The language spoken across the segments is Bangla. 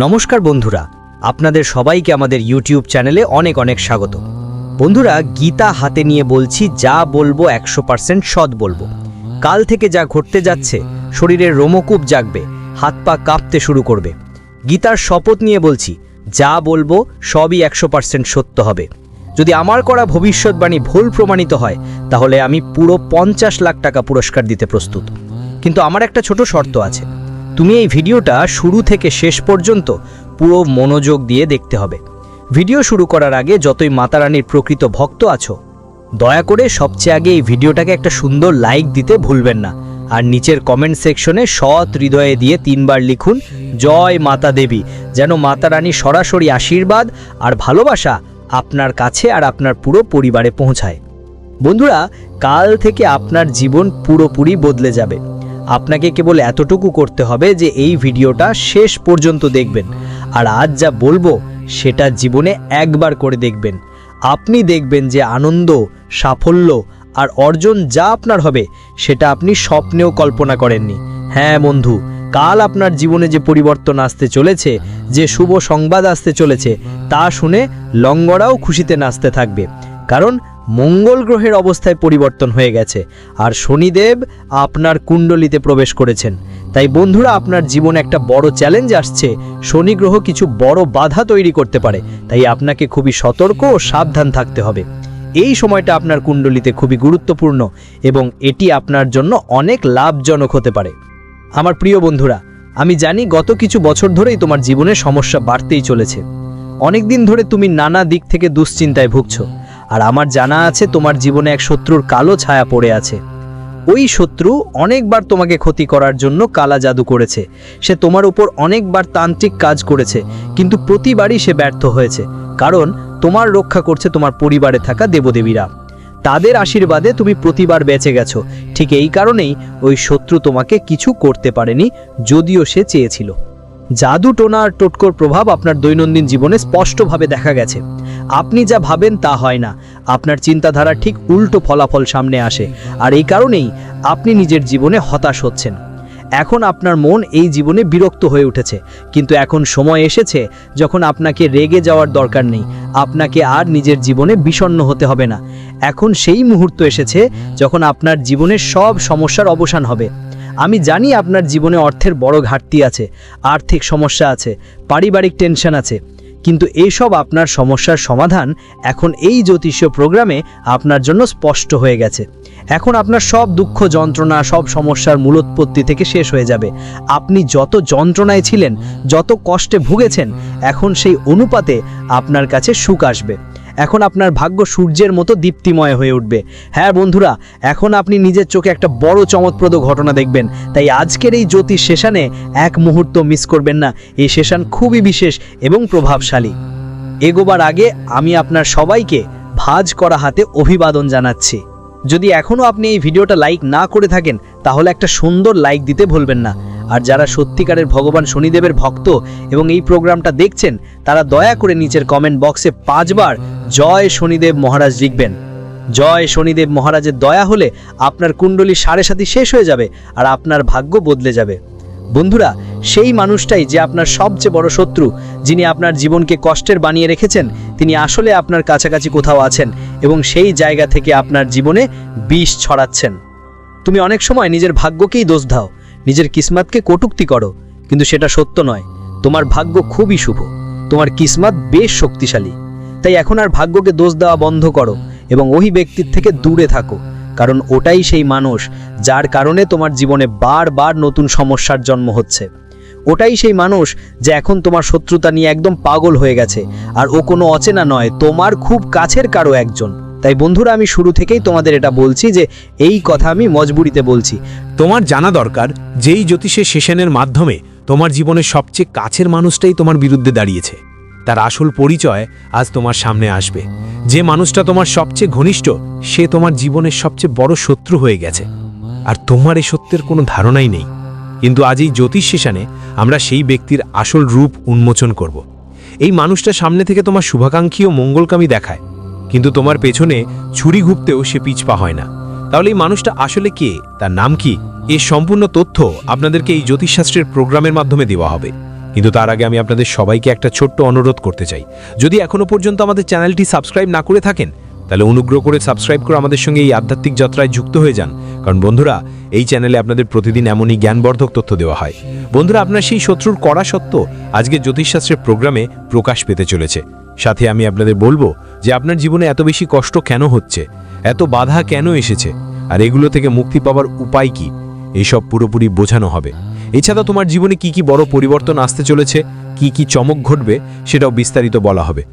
নমস্কার বন্ধুরা, আপনাদের সবাইকে আমাদের ইউটিউব চ্যানেলে অনেক অনেক স্বাগত। বন্ধুরা, গীতা হাতে নিয়ে বলছি, যা বলব একশো পার্সেন্ট সৎ বলব। কাল থেকে যা ঘটতে যাচ্ছে, শরীরের রোমকূপ জাগবে, হাত পা কাঁপতে শুরু করবে। গীতার শপথ নিয়ে বলছি, যা বলব সবই একশো পার্সেন্ট সত্য হবে। যদি আমার করা ভবিষ্যৎবাণী ভুল প্রমাণিত হয়, তাহলে আমি পুরো পঞ্চাশ লাখ টাকা পুরস্কার দিতে প্রস্তুত। কিন্তু আমার একটা ছোট শর্ত আছে। তুমি এই ভিডিওটা শুরু থেকে শেষ পর্যন্ত পুরো মনোযোগ দিয়ে দেখতে হবে। ভিডিও শুরু করার আগে যতই মাতারানির প্রকৃত ভক্ত আছো, দয়া করে সবচেয়ে আগে এই ভিডিওটাকে একটা সুন্দর লাইক দিতে ভুলবেন না। আর নিচের কমেন্ট সেকশনে সৎ হৃদয়ে দিয়ে তিনবার লিখুন, জয় মাতা দেবী যেন মাতা রানীর সরাসরি আশীর্বাদ আর ভালোবাসা আপনার কাছে আর আপনার পুরো পরিবারে পৌঁছায়। বন্ধুরা, কাল থেকে আপনার জীবন পুরোপুরি বদলে যাবে। আপনাকে কেবল এতটুকু করতে হবে যে এই ভিডিওটা শেষ পর্যন্ত দেখবেন। আর আজ যা বলব, সেটা জীবনে একবার করে দেখবেন। আপনি দেখবেন যে আনন্দ, সাফল্য আর অর্জন যা আপনার হবে, সেটা আপনি স্বপ্নেও কল্পনা করেননি। হ্যাঁ বন্ধু, কাল আপনার জীবনে যে পরিবর্তন আসতে চলেছে, যে শুভ সংবাদ আসতে চলেছে, তা শুনে লঙ্গরাও খুশিতে নাচতে থাকবে। কারণ মঙ্গল গ্রহের অবস্থায় পরিবর্তন হয়ে গেছে, আর শনিদেব আপনার কুণ্ডলিতে প্রবেশ করেছেন। তাই বন্ধুরা, আপনার জীবনে একটা বড় চ্যালেঞ্জ আসছে। শনি গ্রহ কিছু বড় বাধা তৈরি করতে পারে, তাই আপনাকে খুবই সতর্ক ও সাবধান থাকতে হবে। এই সময়টা আপনার কুণ্ডলিতে খুবই গুরুত্বপূর্ণ, এবং এটি আপনার জন্য অনেক লাভজনক হতে পারে। আমার প্রিয় বন্ধুরা, আমি জানি গত কিছু বছর ধরেই তোমার জীবনে সমস্যা বাড়তেই চলেছে। অনেক দিন ধরে তুমি নানা দিক থেকে দুশ্চিন্তায় ভুগছো। আর আমার জানা আছে তোমার জীবনে এক শত্রুর কালো ছায়া পড়ে আছে। ওই শত্রু অনেকবার তোমাকে ক্ষতি করার জন্য কালা জাদু করেছে। সে তোমার উপর অনেকবার তান্ত্রিক কাজ করেছে, কিন্তু প্রতিবারই সে ব্যর্থ হয়েছে, কারণ তোমার রক্ষা করছে তোমার পরিবারে থাকা দেবদেবীরা। তাদের আশীর্বাদে তুমি প্রতিবার বেঁচে গেছো। ঠিক এই কারণেই ওই শত্রু তোমাকে কিছু করতে পারেনি, যদিও সে চেয়েছিল। জাদু টোনা আর টোটকোর প্রভাব আপনার দৈনন্দিন জীবনে স্পষ্টভাবে দেখা গেছে। আপনি যা ভাবেন তা হয় না। আপনার চিন্তাধারা ঠিক উল্টো ফলাফল সামনে আসে। আর এই কারণেই আপনি নিজের জীবনে হতাশ হচ্ছেন। এখন আপনার মন এই জীবনে বিরক্ত হয়ে উঠেছে। কিন্তু এখন সময় এসেছে যখন আপনাকে রেগে যাওয়ার দরকার নেই। আপনাকে আর নিজের জীবনে বিষণ্ণ হতে হবে না। এখন সেই মুহূর্ত এসেছে যখন আপনার জীবনের সব সমস্যার অবসান হবে। আমি জানি আপনার জীবনে অর্থের বড় ঘাটতি আছে, আর্থিক সমস্যা আছে, পারিবারিক টেনশন আছে, কিন্তু এইসব আপনার সমস্যার সমাধান এখন এই জ্যোতিষীয় প্রোগ্রামে আপনার জন্য স্পষ্ট হয়ে গেছে। এখন আপনার সব দুঃখ যন্ত্রণা, সব সমস্যার মূলোৎপত্তি থেকে শেষ হয়ে যাবে। আপনি যত যন্ত্রণায় ছিলেন, যত কষ্টে ভুগেছেন, এখন সেই অনুপাতে আপনার কাছে সুখ আসবে। এখন আপনার ভাগ্য সূর্যের মতো দীপ্তিময় হয়ে উঠবে। হ্যাঁ বন্ধুরা, এখন আপনি নিজের চোখে একটা বড় চমৎপ্রদ ঘটনা দেখবেন। তাই আজকের এই জ্যোতিষ সেশানে এক মুহূর্ত মিস করবেন না। এই সেশন খুবই বিশেষ এবং প্রভাবশালী। এগোবার আগে আমি আপনার সবাইকে ভাজ করা হাতে অভিবাদন জানাচ্ছি। যদি এখনও আপনি এই ভিডিওটা লাইক না করে থাকেন, তাহলে একটা সুন্দর লাইক দিতে ভুলবেন না। আর যারা সত্যিকারের ভগবান শনিদেবের ভক্ত এবং এই প্রোগ্রামটা দেখছেন, তারা দয়া করে নিচের কমেন্ট বক্সে পাঁচবার জয় শনিদেব মহারাজ লিখবেন। জয় শনিদেব মহারাজের দয়া হলে আপনার কুণ্ডলী সাড়ে সাথী শেষ হয়ে যাবে আর আপনার ভাগ্য বদলে যাবে। বন্ধুরা, সেই মানুষটাই যে আপনার সবচেয়ে বড় শত্রু, যিনি আপনার জীবনকে কষ্টের বানিয়ে রেখেছেন, তিনি আসলে আপনার কাছাকাছি কোথাও আছেন এবং সেই জায়গা থেকে আপনার জীবনে বিষ ছড়াচ্ছেন। তুমি অনেক সময় নিজের ভাগ্যকেই দোষ দাও নিজের কিসমতকে কটুক্তি করো, কিন্তু সেটা সত্য নয়। তোমার ভাগ্য খুবই শুভ। তোমার কিসমত বেশ শক্তিশালী। তাই এখন আর ভাগ্যকে দোষ দেওয়া বন্ধ করো এবং ওই ব্যক্তির থেকে দূরে থাকো, কারণ ওটাই সেই মানুষ যার কারণে তোমার জীবনে বারবার নতুন সমস্যার জন্ম হচ্ছে। ওটাই সেই মানুষ যে এখন তোমার শত্রুতা নিয়ে একদম পাগল হয়ে গেছে, আর ও কোনো অচেনা নয়, তোমার খুব কাছের কারও একজন। তাই বন্ধুরা, আমি শুরু থেকেই তোমাদের এটা বলছি যে এই কথা আমি মজবুরিতে বলছি। তোমার জানা দরকার, যেই জ্যোতিষের সেশনের মাধ্যমে তোমার জীবনের সবচেয়ে কাছের মানুষটাই তোমার বিরুদ্ধে দাঁড়িয়েছে। তার আসল পরিচয় আজ তোমার সামনে আসবে। যে মানুষটা তোমার সবচেয়ে ঘনিষ্ঠ, সে তোমার জীবনের সবচেয়ে বড় শত্রু হয়ে গেছে। আর তোমার এই সত্যের কোনো ধারণাই নেই। কিন্তু আজ এই জ্যোতিষ সেশনে আমরা সেই ব্যক্তির আসল রূপ উন্মোচন করব। এই মানুষটা সামনে থেকে তোমার শুভাকাঙ্ক্ষী ও মঙ্গলকামী দেখায়। কিন্তু তোমার পেছনে ছুরি ঘুপতেও সে পিছপা হয় না। তাহলে এই মানুষটা আসলে কে? তার নাম কি? এর সম্পূর্ণ তথ্য আপনাদেরকে এই জ্যোতিষশাস্ত্রের প্রোগ্রামের মাধ্যমে দেওয়া হবে। কিন্তু তার আগে আমি আপনাদের সবাইকে একটা ছোট্ট অনুরোধ করতে চাই। যদি এখনও পর্যন্ত আমাদের চ্যানেলটি সাবস্ক্রাইব না করে থাকেন, তাহলে অনুগ্রহ করে সাবস্ক্রাইব করে আমাদের সঙ্গে এই আধ্যাত্মিক যাত্রায় যুক্ত হয়ে যান। কারণ বন্ধুরা, এই চ্যানেলে আপনাদের প্রতিদিন এমনই জ্ঞানবর্ধক তথ্য দেওয়া হয়। বন্ধুরা, আপনার সেই শত্রুর কড়া সত্য আজকে জ্যোতিষশাস্ত্রের প্রোগ্রামে প্রকাশ পেতে চলেছে। সাথে আমি আপনাদের বলব যে আপনার জীবনে এত বেশি কষ্ট কেন হচ্ছে? এত বাধা কেন এসেছে? আর এগুলো থেকে মুক্তি পাওয়ার উপায় কি? এইসব পুরোপুরি বোঝানো হবে। এছাড়া তোমার জীবনে কি কি বড় পরিবর্তন আসতে চলেছে? কি কি চমক ঘটবে? সেটাও বিস্তারিত বলা হবে।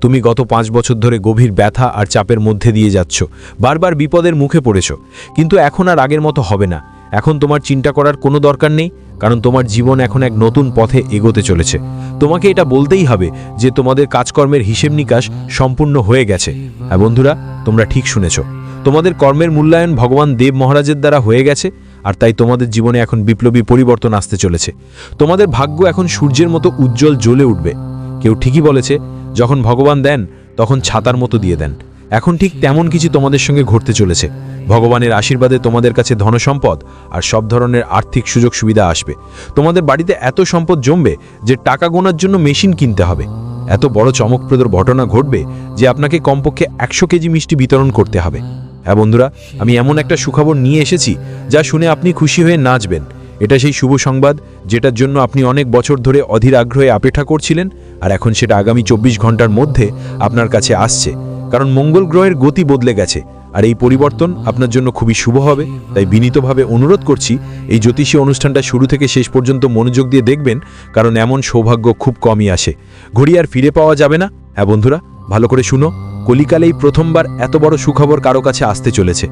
তুমি গত পাঁচ বছর ধরে গভীর ব্যথা আর চাপের মধ্যে দিয়ে যাচ্ছ। বারবার বিপদের মুখে পড়েছ। কিন্তু এখন আর আগের মতো হবে না। এখন তোমার চিন্তা করার কোনো দরকার নেই, কারণ তোমার জীবন এখন এক নতুন পথে এগোতে চলেছে। তোমাকে এটা বলতেই হবে যে তোমাদের কাজকর্মের হিসেব নিকাশ সম্পূর্ণ হয়ে গেছে। হ্যাঁ বন্ধুরা, তোমরা ঠিক শুনেছ, তোমাদের কর্মের মূল্যায়ন ভগবান দেব মহারাজের দ্বারা হয়ে গেছে, আর তাই তোমাদের জীবনে এখন বিপ্লবী পরিবর্তন আসতে চলেছে। তোমাদের ভাগ্য এখন সূর্যের মতো উজ্জ্বল জ্বলে উঠবে। কেউ ঠিকই বলেছে, যখন ভগবান দেন, তখন ছাতার মতো দিয়ে দেন। এখন ঠিক তেমন কিছু তোমাদের সঙ্গে ঘটতে চলেছে। ভগবানের আশীর্বাদে তোমাদের কাছে ধনসম্পদ আর সব ধরনের আর্থিক সুযোগ সুবিধা আসবে। তোমাদের বাড়িতে এত সম্পদ জমবে যে টাকা গোনার জন্য মেশিন কিনতে হবে। এত বড় চমকপ্রদ ঘটনা ঘটবে যে আপনাকে কমপক্ষে একশো কেজি মিষ্টি বিতরণ করতে হবে। হ্যাঁ বন্ধুরা, আমি এমন একটা সুখবর নিয়ে এসেছি যা শুনে আপনি খুশি হয়ে নাচবেন। এটা সেই শুভ সংবাদ যেটার জন্য আপনি অনেক বছর ধরে অধীর আগ্রহে অপেক্ষা করছিলেন আর এখন সেটা আগামী চব্বিশ ঘণ্টার মধ্যে আপনার কাছে আসছে। কারণ মঙ্গল গ্রহের গতি বদলে গেছে, আর এই পরিবর্তন আপনার জন্য খুবই শুভ হবে। তাই বিনীতভাবে অনুরোধ করছি, এই জ্যোতিষী অনুষ্ঠানটা শুরু থেকে শেষ পর্যন্ত মনোযোগ দিয়ে দেখবেন, কারণ এমন সৌভাগ্য খুব কমই আসে। ঘড়ি আর ফিরে পাওয়া যাবে না। হ্যাঁ বন্ধুরা, ভালো করে শুনো, কলিকালেই প্রথমবার এত বড় সুখবর কারও কাছে আসতে চলেছে।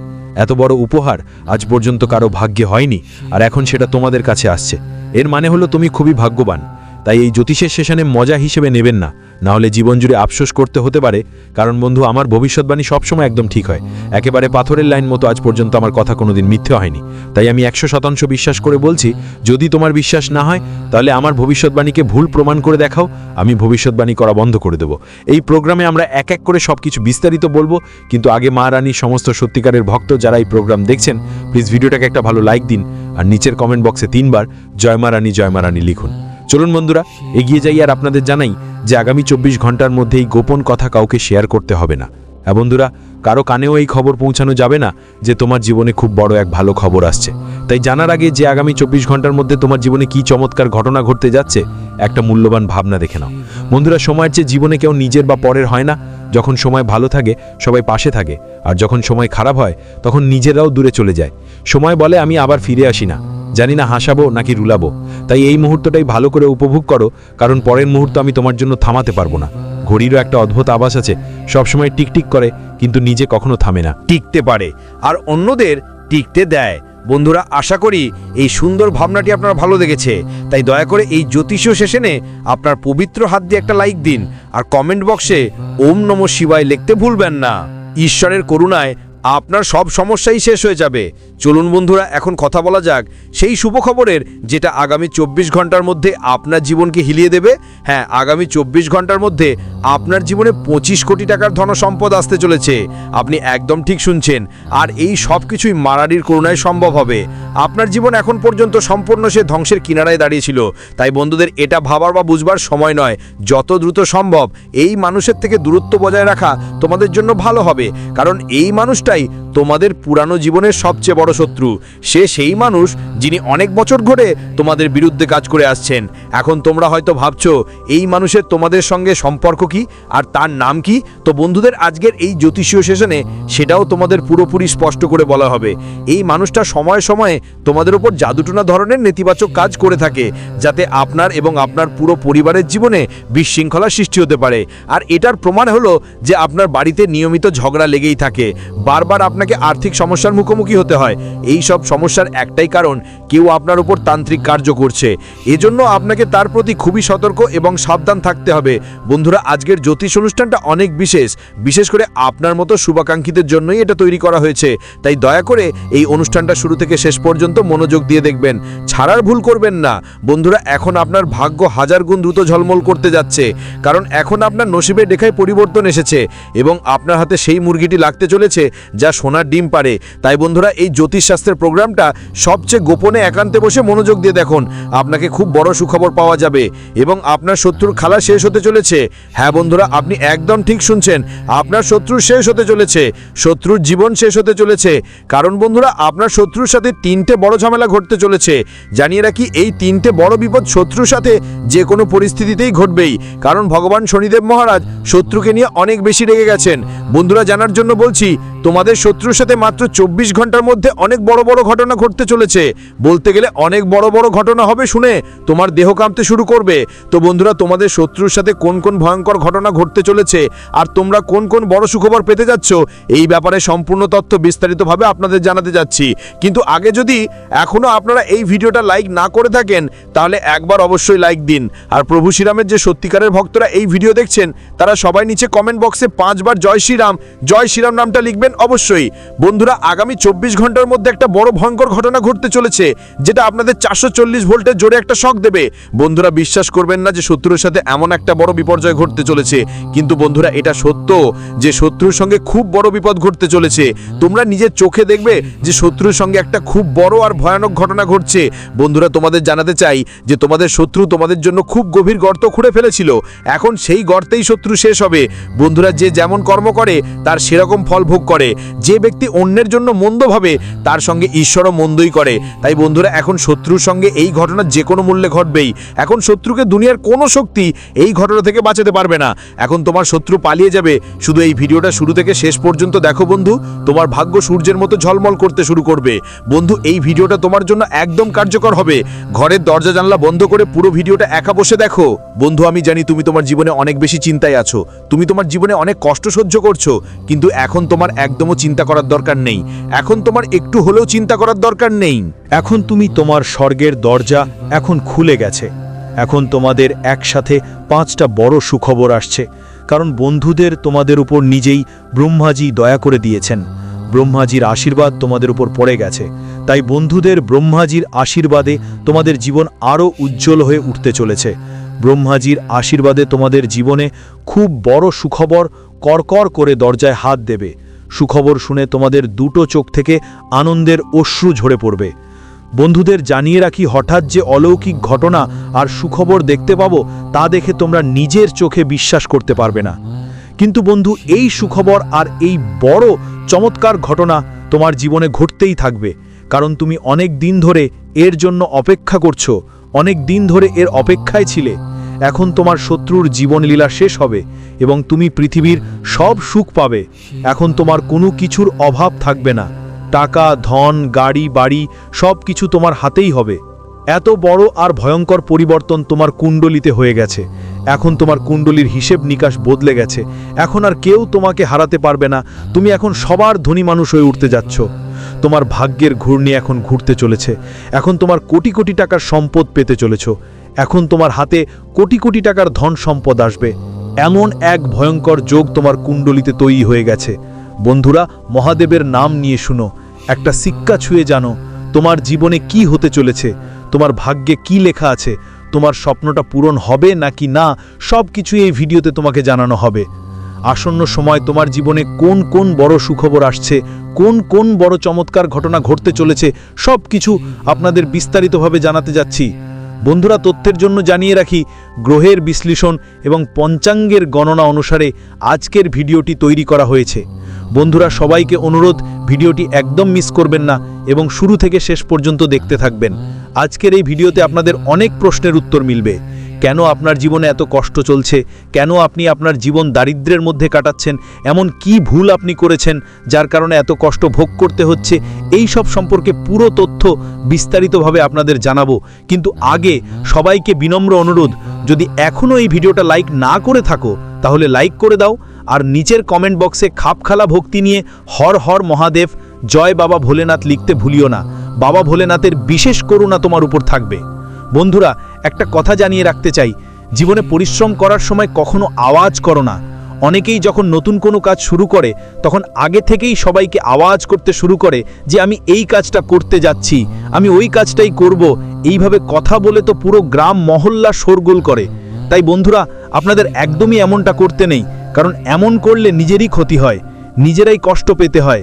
এত বড় উপহার আজ পর্যন্ত কারও ভাগ্যে হয়নি, আর এখন সেটা তোমাদের কাছে আসছে। এর মানে হলো তুমি খুবই ভাগ্যবান। তাই এই জ্যোতিষের সেশনে মজা হিসেবে নেবেন না। না হলে জীবন জুড়ে আফসোস করতে হতে পারে। কারণ বন্ধু, আমার ভবিষ্যৎবাণী সবসময় একদম ঠিক হয়। একেবারে পাথরের লাইন মতো আজ পর্যন্ত আমার কথা কোনোদিন মিথ্যে হয়নি। তাই আমি একশো শতাংশ বিশ্বাস করে বলছি, যদি তোমার বিশ্বাস না হয়, তাহলে আমার ভবিষ্যৎবাণীকে ভুল প্রমাণ করে দেখাও। আমি ভবিষ্যৎবাণী করা বন্ধ করে দেব। এই প্রোগ্রামে আমরা এক এক করে সব কিছু বিস্তারিত বলব। কিন্তু আগে মা রানীর সমস্ত সত্যিকারের ভক্ত যারা এই প্রোগ্রাম দেখছেন প্লিজ ভিডিওটাকে একটা ভালো লাইক দিন। আর নিচের কমেন্ট বক্সে তিনবার জয় মা রানী, জয় মা রানী লিখুন। চলুন বন্ধুরা, এগিয়ে যাই আর আপনাদের জানাই যে আগামী চব্বিশ ঘণ্টার মধ্যে এই গোপন কথা কাউকে শেয়ার করতে হবে না। হ্যাঁ বন্ধুরা, কারও কানেও এই খবর পৌঁছানো যাবে না যে তোমার জীবনে খুব বড় এক ভালো খবর আসছে। তাই জানার আগে যে আগামী চব্বিশ ঘণ্টার মধ্যে তোমার জীবনে কি চমৎকার ঘটনা ঘটতে যাচ্ছে, একটা মূল্যবান ভাবনা দেখে নাও। বন্ধুরা, সময়ের চেয়ে জীবনে কেউ নিজের বা পরের হয় না। যখন সময় ভালো থাকে, সবাই পাশে থাকে। আর যখন সময় খারাপ হয়, তখন নিজেরাও দূরে চলে যায়। সময় বলে আমি আবার ফিরে আসি না। জানি না হাসাবো নাকি রুলাবো। তাই এই মুহূর্তটাই ভালো করে উপভোগ করো, কারণ পরের মুহূর্ত আমি তোমার জন্য থামাতে পারব না। ঘড়িরও একটা অদ্ভুত আবাস আছে, সবসময় টিকটিক করে, কিন্তু নিজে কখনো থামে না। টিকতে পারে, আর অন্যদের টিকতে দেয়। বন্ধুরা, আশা করি এই সুন্দর ভাবনাটি আপনার ভালো লেগেছে। তাই দয়া করে এই জ্যোতিষীয় সেশনে আপনার পবিত্র হাত দিয়ে একটা লাইক দিন, আর কমেন্ট বক্সে ওম নম শিবায় লিখতে ভুলবেন না। ঈশ্বরের করুণায় আপনার সব সমস্যাই শেষ হয়ে যাবে। চলুন বন্ধুরা, এখন কথা বলা যাক সেই শুভ খবরের, যেটা আগামী চব্বিশ ঘণ্টার মধ্যে আপনার জীবনকে হিলিয়ে দেবে। হ্যাঁ আগামী চব্বিশ ঘণ্টার মধ্যে আপনার জীবনে পঁচিশ কোটি টাকার ধনসম্পদ আসতে চলেছে। আপনি একদম ঠিক শুনছেন। আর এই সব কিছুই মারারির করুণায় সম্ভব হবে। আপনার জীবন এখন পর্যন্ত সম্পূর্ণ সে ধ্বংসের কিনারায় দাঁড়িয়েছিল। তাই বন্ধুদের, এটা ভাবার বা বুঝবার সময় নয়। যত দ্রুত সম্ভব এই মানুষের থেকে দূরত্ব বজায় রাখা তোমাদের জন্য ভালো হবে। কারণ এই মানুষটাই তোমাদের পুরানো জীবনের সবচেয়ে বড় শত্রু। সে সেই মানুষ যিনি অনেক বছর ধরে তোমাদের বিরুদ্ধে কাজ করে আসছেন। এখন তোমরা হয়তো ভাবছ, এই মানুষের তোমাদের সঙ্গে সম্পর্ক কি আর তার নাম কি? তো বন্ধুদের, আজকের এই জ্যোতিষীয় সেশনে সেটাও তোমাদের পুরোপুরি স্পষ্ট করে বলা হবে। এই মানুষটা সময়ে সময়ে তোমাদের উপর জাদুটনা ধরনের নেতিবাচক কাজ করে থাকে, যাতে আপনার এবং আপনার পুরো পরিবারের জীবনে বিশৃঙ্খলা সৃষ্টি হতে পারে। আর এটার প্রমাণ হলো যে আপনার বাড়িতে নিয়মিত ঝগড়া লেগেই থাকে। বারবার আপনাকে আর্থিক সমস্যার মুখোমুখি হতে হয়। এই সব সমস্যার একটাই কারণ কেউ আপনার উপর তান্ত্রিক কার্য করছে। এজন্য আপনাকে তার প্রতি খুবই সতর্ক এবং সাবধান থাকতে হবে। বন্ধুরা, আজকের জ্যোতিষ অনুষ্ঠানটা অনেক বিশেষ। বিশেষ করে আপনার মতো শুভাকাঙ্ক্ষীদের জন্যই এটা তৈরি করা হয়েছে। তাই দয়া করে এই অনুষ্ঠানটা শুরু থেকে শেষ পর্যন্ত মনোযোগ দিয়ে দেখবেন। ছাড়ার ভুল করবেন না। বন্ধুরা, এখন আপনার ভাগ্য হাজার গুণ দ্রুত ঝলমল করতে যাচ্ছে। কারণ এখন আপনার নসিবের রেখায় পরিবর্তন এসেছে এবং আপনার হাতে সেই মুরগিটি লাগতে চলেছে যা সোনার ডিম পারে তাই বন্ধুরা, এই জ্যোতিষশাস্ত্রের প্রোগ্রামটা সবচেয়ে গোপনে একান্তে বসে মনোযোগ দিয়ে দেখুন। আপনাকে খুব বড় সুখবর পাওয়া যাবে এবং আপনার শত্রুর খালা শেষ হতে চলেছে। হ্যাঁ বন্ধুরা, আপনি একদম ঠিক শুনছেন। আপনার শত্রু শেষ হতে চলেছে। শত্রুর জীবন শেষ হতে চলেছে। কারণ বন্ধুরা, আপনার শত্রুর সাথে তিনটে বড় ঝামেলা ঘটতে চলেছে। জানিয়ে রাখি, এই তিনটে বড় বিপদ শত্রুর সাথে যে কোনো পরিস্থিতিতেই ঘটবেই। কারণ ভগবান শনিদেব মহারাজ শত্রুকে নিয়ে অনেক বেশি রেগে গেছেন। বন্ধুরা, জানার জন্য বলছি তোমাদের শত্রুর সাথে মাত্র চব্বিশ ঘণ্টার মধ্যে অনেক বড় বড় ঘটনা ঘটতে চলেছে। বলতে গেলে অনেক বড় বড় ঘটনা হবে শুনে তোমার দেহ কাঁপতে শুরু করবে। তো বন্ধুরা, তোমাদের শত্রুর সাথে কোন কোন ভয়ঙ্কর ঘটনা ঘটতে চলেছে আর তোমরা কোন কোন বড় সুখবর পেতে যাচ্ছ, এই ব্যাপারে সম্পূর্ণ তথ্য বিস্তারিতভাবে আপনাদের জানাতে যাচ্ছি। কিন্তু আগে যদি এখনও আপনারা এই ভিডিওটা লাইক না করে থাকেন, তাহলে একবার অবশ্যই লাইক দিন। আর প্রভু শ্রীরামের যে সত্যিকারের ভক্তরা এই ভিডিও দেখছেন, তারা সবাই নিচে কমেন্ট বক্সে পাঁচবার জয় শ্রীরাম জয় শ্রীরাম নামটা লিখবেন। অবশ্যই। বন্ধুরা, আগামী চব্বিশ ঘণ্টার মধ্যে একটা বড় ভয়ঙ্কর ঘটনা ঘটতে চলেছে, যেটা আপনাদের চারশো চল্লিশ ভোল্টের জোরে একটা শক দেবে। বন্ধুরা, বিশ্বাস করবেন না যে শত্রুর সাথে এমন একটা বড় বিপর্যয় ঘটতে চলেছে। কিন্তু বন্ধুরা, এটা সত্য যে শত্রুর সঙ্গে খুব বড় বিপদ ঘটতে চলেছে। তোমরা নিজের চোখে দেখবে যে শত্রুর সঙ্গে একটা খুব বড় আর ভয়ানক ঘটনা ঘটছে। বন্ধুরা, তোমাদের জানাতে চাই যে তোমাদের শত্রু তোমাদের জন্য খুব গভীর গর্ত খুঁড়ে ফেলেছিল। এখন সেই গর্তেই শত্রু শেষ হবে। বন্ধুরা, যে যেমন কর্ম করে, তার সেরকম ফল ভোগ করে। যে ব্যক্তি অন্যের জন্য মন্দ ভাবে, তার সঙ্গে ঈশ্বরও মন্দই করে। তাই বন্ধুরা, এখন শত্রুর সঙ্গে এই ঘটনা যে কোনো মূল্যে ঘটবেই। এখন শত্রুকে দুনিয়ার কোনো শক্তি এই ঘটনা থেকে বাঁচাতে পারবে না। এখন তোমার শত্রু পালিয়ে যাবে। শুধু এই ভিডিওটা শুরু থেকে শেষ পর্যন্ত দেখো বন্ধু। তোমার ভাগ্য সূর্যের মতো ঝলমল করতে শুরু করবে। বন্ধু, এই ভিডিওটা তোমার জন্য একদম কার্যকর হবে। ঘরের দরজা জানলা বন্ধ করে পুরো ভিডিওটা একা বসে দেখো। বন্ধু, আমি জানি তুমি তোমার জীবনে অনেক বেশি চিন্তায় আছো। তুমি তোমার জীবনে অনেক কষ্ট সহ্য করছ। কিন্তু এখন তোমার একদমও চিন্তা করার দরকার নেই। এখন তোমার একটু হলেও চিন্তা করার দরকার নেই। এখন তুমি তোমার স্বর্গের দরজা এখন খুলে গেছে। এখন তোমাদের একসাথে পাঁচটা বড় সুখবর আসছে। কারণ বন্ধুদের তোমাদের উপর নিজেই ব্রহ্মাজি দয়া করে দিয়েছেন। ব্রহ্মাজির আশীর্বাদ তোমাদের উপর পড়ে গেছে। তাই বন্ধুদের ব্রহ্মাজির আশীর্বাদে তোমাদের জীবন আরও উজ্জ্বল হয়ে উঠতে চলেছে। ব্রহ্মাজির আশীর্বাদে তোমাদের জীবনে খুব বড় সুখবর করকর করে দরজায় হাত দেবে। সুখবর শুনে তোমাদের দুটো চোখ থেকে আনন্দের অশ্রু ঝরে পড়বে। বন্ধুদের জানিয়ে রাখি, হঠাৎ যে অলৌকিক ঘটনা আর সুখবর দেখতে পাবো, তা দেখে তোমরা নিজের চোখে বিশ্বাস করতে পারবে না। কিন্তু বন্ধু, এই সুখবর আর এই বড় চমৎকার ঘটনা তোমার জীবনে ঘটতেই থাকবে, কারণ তুমি অনেক দিন ধরে এর জন্য অপেক্ষা করছ, অনেক দিন ধরে এর অপেক্ষায় ছিলে। এখন তোমার শত্রুর জীবনলীলা শেষ হবে এবং তুমি পৃথিবীর সব সুখ পাবে। এখন তোমার কোনো কিছুর অভাব থাকবে না। টাকা, ধন, গাড়ি, বাড়ি সব কিছু তোমার হাতেই হবে। এত বড় আর ভয়ঙ্কর পরিবর্তন তোমার কুণ্ডলিতে হয়ে গেছে। এখন তোমার কুণ্ডলির হিসেব নিকাশ বদলে গেছে। এখন আর কেউ তোমাকে হারাতে পারবে না। তুমি এখন সবার ধনী মানুষ হয়ে উঠতে যাচ্ছ। তোমার ভাগ্যের ঘূর্ণি এখন ঘুরতে চলেছে। এখন তোমার কোটি কোটি টাকার সম্পদ পেতে চলেছ। এখন তোমার হাতে কোটি কোটি টাকার ধন সম্পদ আসবে। এমন এক ভয়ঙ্কর যোগ তোমার কুণ্ডলিতে তৈরি হয়ে গেছে। বন্ধুরা, মহাদেবের নাম নিয়ে শুনো। একটা সিক্কা ছুঁয়ে জানো, তোমার জীবনে কি হতে চলেছে, তোমার ভাগ্যে কি লেখা আছে, তোমার স্বপ্নটা পূরণ হবে নাকি না সব কিছুই এই ভিডিওতে তোমাকে জানানো হবে। আসন্ন সময় তোমার জীবনে কোন কোন বড় সুখবর আসছে, কোন কোন বড় চমৎকার ঘটনা ঘটতে চলেছে সব কিছু আপনাদের বিস্তারিতভাবে জানাতে যাচ্ছি। বন্ধুরা তথ্যের জন্য জানিয়ে রাখি, গ্রহের বিশ্লেষণ এবং পঞ্চাঙ্গের গণনা অনুসারে আজকের ভিডিওটি তৈরি করা হয়েছে। বন্ধুরা, সবাইকে অনুরোধ, ভিডিওটি একদম মিস করবেন না এবং শুরু থেকে শেষ পর্যন্ত দেখতে থাকবেন। আজকের এই ভিডিওতে আপনাদের অনেক প্রশ্নের উত্তর মিলবে। কেন আপনার জীবনে এত কষ্ট চলছে? কেন আপনি আপনার জীবন দারিদ্র্যের মধ্যে কাটাচ্ছেন? এমন কি ভুল আপনি করেছেন যার কারণে এত কষ্ট ভোগ করতে হচ্ছে? এই সব সম্পর্কে পুরো তথ্য বিস্তারিতভাবে আপনাদের জানাব। কিন্তু আগে সবাইকে বিনম্র অনুরোধ, যদি এখনও এই ভিডিওটা লাইক না করে থাকো, তাহলে লাইক করে দাও আর নিচের কমেন্ট বক্সে খাপখালা ভক্তি নিয়ে হর হর মহাদেব, জয় বাবা ভোলেনাথ লিখতে ভুলিও না। বাবা ভোলেনাথের বিশেষ করুণা তোমার উপর থাকবে। বন্ধুরা, একটা কথা জানিয়ে রাখতে চাই। জীবনে পরিশ্রম করার সময় কখনো আওয়াজ করো না। অনেকেই যখন নতুন কোনো কাজ শুরু করে, তখন আগে থেকেই সবাইকে আওয়াজ করতে শুরু করে যে, আমি এই কাজটা করতে যাচ্ছি, আমি ওই কাজটাই করব। এইভাবে কথা বলে তো পুরো গ্রাম মহল্লা শোরগোল করে। তাই বন্ধুরা, আপনাদের একদমই এমনটা করতে নেই, কারণ এমন করলে নিজেরই ক্ষতি হয়, নিজেরাই কষ্ট পেতে হয়।